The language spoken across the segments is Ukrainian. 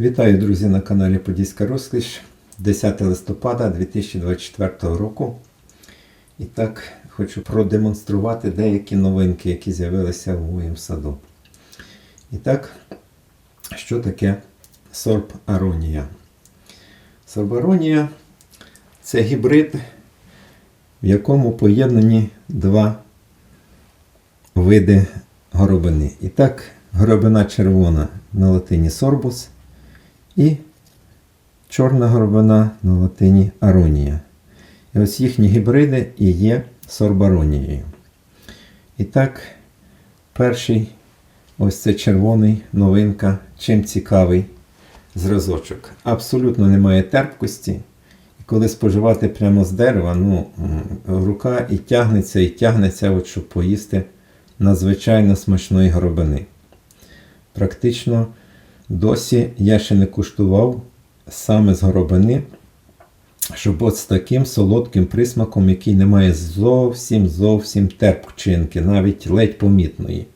Вітаю, друзі, на каналі Подільська Розкіш. 10 листопада 2024 року. І так, хочу продемонструвати деякі новинки, які з'явилися в моєму саду. І так, що таке сорб аронія? Сорб аронія це гібрид, в якому поєднані два види горобини. І так, горобина червона на латині сорбус і чорна горобина на латині аронія. І ось їхні гібриди і є сорбаронією. І так, перший ось це червоний новинка. Чим цікавий зразочок. Абсолютно немає терпкості. І коли споживати прямо з дерева, ну, рука і тягнеться, і тягнеться, от, щоб поїсти надзвичайно смачної горобини. Практично досі я ще не куштував саме з горобини, щоб от з таким солодким присмаком, який не має зовсім зовсім терпчинки, навіть ледь помітної.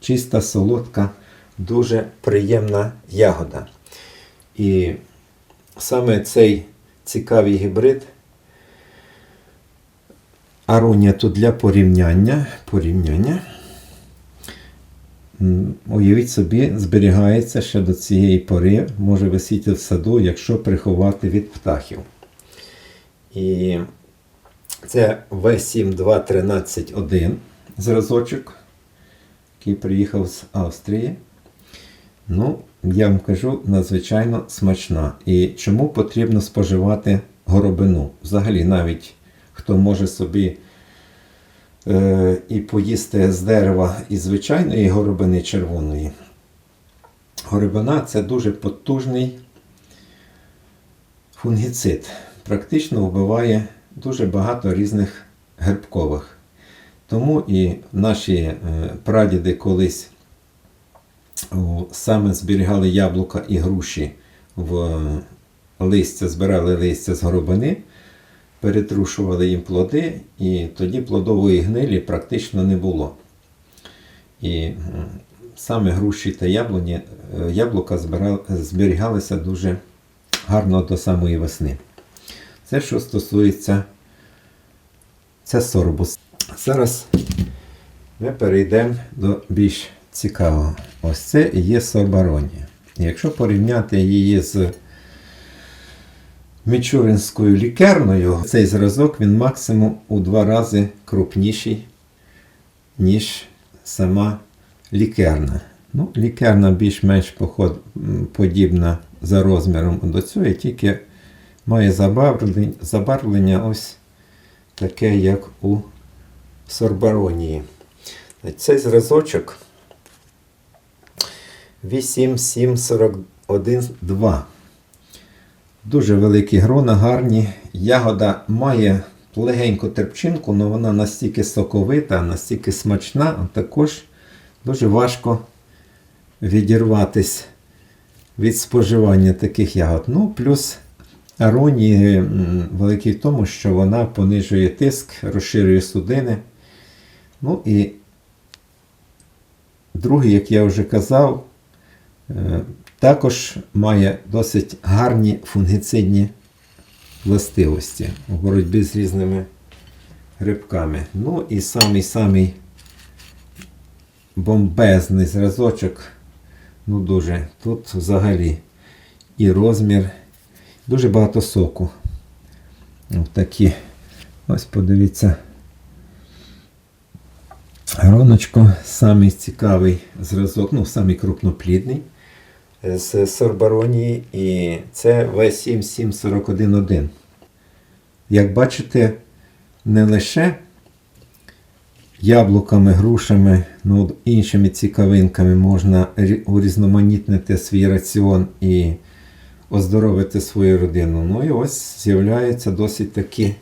Чиста, солодка, дуже приємна ягода. І саме цей цікавий гібрид. Аронія тут для порівняння. порівняння. Уявіть собі, зберігається ще до цієї пори, може висіти в саду, якщо приховати від птахів. І це В72131 зразочок, який приїхав з Австрії. Ну, я вам кажу, надзвичайно смачна. І чому потрібно споживати горобину? Взагалі, навіть хто може собі і поїсти з дерева і звичайної горобини червоної. Горобина це дуже потужний фунгіцид. Практично вбиває дуже багато різних грибкових. Тому і наші е, прадіди колись саме зберігали яблука і груші в листя, збирали листя з горобини, перетрушували їм плоди, і тоді плодової гнилі практично не було. І саме груші та яблуні, е, яблука зберігалися дуже гарно до самої весни. Це що стосується це сорбус. Зараз ми перейдемо до більш цікавого. Ось це є сорбаронія. Якщо порівняти її з мічуринською лікерною, цей зразок він максимум у два рази крупніший, ніж сама лікерна. Ну, лікерна більш-менш подібна за розміром до цього, тільки має забарвлення ось таке, як у сорбаронії. Цей зразочок 87412. Дуже великі грона, гарні. Ягода має легеньку терпчинку, але вона настільки соковита, настільки смачна, а також дуже важко відірватись від споживання таких ягод. Ну, плюс аронії м, великий в тому, що вона понижує тиск, розширює судини. Ну і другий, як я вже казав, е, також має досить гарні фунгіцидні властивості у боротьбі з різними грибками. Ну і самий-самий бомбезний зразочок. Ну дуже. Тут взагалі і розмір, дуже багато соку. Ось такі. Ось подивіться. Гроночко, самий цікавий зразок, ну, самий крупноплідний з сорбаронії, і це В77411. Як бачите, не лише яблуками, грушами, ну, іншими цікавинками можна урізноманітнити свій раціон і оздоровити свою родину. Ну і ось з'являються досить такі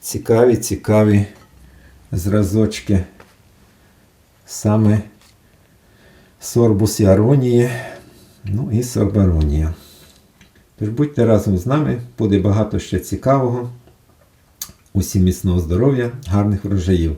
цікаві, цікаві зразочки саме сорбус іаронії, ну і сорбаронія. Тож будьте разом з нами, буде багато ще цікавого. Усім міцного здоров'я, гарних врожаїв!